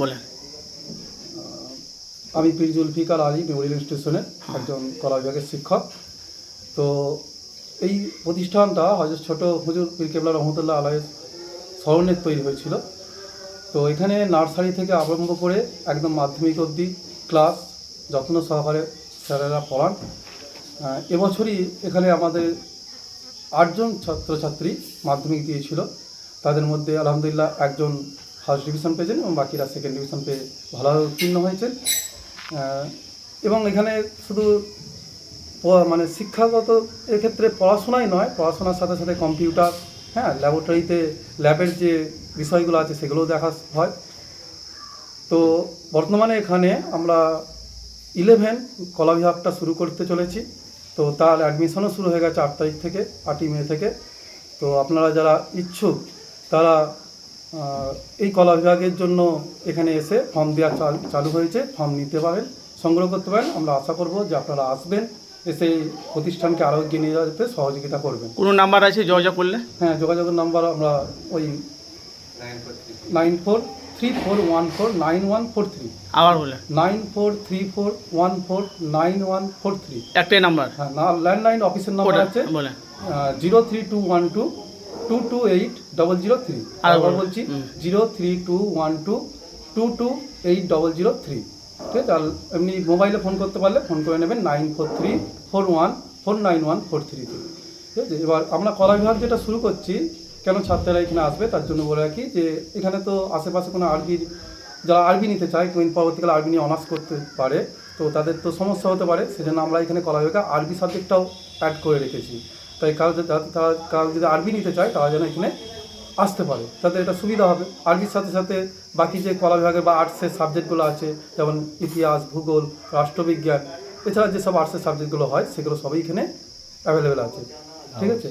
বলেন। আমি পীর জুলফিকার আলী মেমোরিয়াল স্টেশনের একজন কলা বিভাগের শিক্ষক। তো এই প্রতিষ্ঠানটা হয়তো ছোট হুজুর পীর কেবলা রহমতুল্লাহ আলাইয়ের স্মরণে তৈরি হয়েছিল। তো এখানে নার্সারি থেকে আরম্ভ করে একদম মাধ্যমিক অবধি ক্লাস যত্ন সহকারে স্যারেরা পড়ান। এবছরই এখানে আমাদের আটজন ছাত্রছাত্রী মাধ্যমিক দিয়েছিল। তাদের মধ্যে আলহামদুলিল্লাহ একজন ফার্স্ট ডিভিশন পেয়েছেন এবং বাকিরা সেকেন্ড ডিভিশন পেয়ে ভালোভাবে উত্তীর্ণ হয়েছেন এবং এখানে শুধু মানে শিক্ষাগত এক্ষেত্রে পড়াশোনাই নয়, পড়াশোনার সাথে সাথে কম্পিউটার হ্যাঁ ল্যাবরেটরিতে ল্যাবের যে বিষয়গুলো আছে সেগুলোও দেখা হয়। তো বর্তমানে এখানে আমরা ইলেভেন কলা বিভাগটা শুরু করতে চলেছি। তো তার অ্যাডমিশনও শুরু হয়ে গেছে আট তারিখ থেকে, আটই মে থেকে। তো আপনারা যারা ইচ্ছুক, তারা এই কলা বিভাগের জন্য এখানে এসে ফর্ম দেওয়া চাল- চালু হয়েছে ফর্ম নিতে পারেন সংগ্রহ করতে পারেন। আমরা আশা করব যে আপনারা আসবেন এসে এই প্রতিষ্ঠানকে আরও এগিয়ে নিয়ে যেতে সহযোগিতা করবেন। কোনো নাম্বার আছে যোগাযোগ করলে? হ্যাঁ যোগাযোগের নাম্বার আমরা ওই nine four three four one four nine one four three আবার বলেন nine four three four one four nine one four three একটাই নাম্বার হ্যাঁ ল্যান্ডলাইন অফিসের নাম্বার আছে। Zero three two one two two two eight double zero three আর আবার বলুন। বলছি zero three two one two two two eight double zero three ঠিক আছে? আর এমনি মোবাইলে ফোন করতে পারলে ফোন করে নেবেন nine four three four one four nine one four three ঠিক আছে? এবার আমরা কলা বিভাগ যেটা শুরু করছি কেন ছাত্ররা এখানে আসবে তার জন্য বলে রাখি যে এখানে তো আশেপাশে কোনো আরবির যারা আরবি নিতে চায় কিন্তু পরবর্তীকালে আরবি নিয়ে অনার্স করতে পারে তো তাদের তো সমস্যা হতে পারে সেজন্য আমরা এখানে কলা বিভাগে আরবি সাবজেক্টটাও অ্যাড করে রেখেছি। তাই কারও তারা কারও যদি আরবি নিতে চায়, তারা যেন এখানে আসতে পারে। তাদের এটা সুবিধা হবে। আরবির সাথে সাথে বাকি যে কলা বিভাগের বা আর্টসের সাবজেক্টগুলো আছে, যেমন ইতিহাস, ভূগোল, রাষ্ট্রবিজ্ঞান, এছাড়া যেসব আর্টসের সাবজেক্টগুলো হয়, সেগুলো সবই এখানে অ্যাভেলেবেল আছে। ঠিক আছে?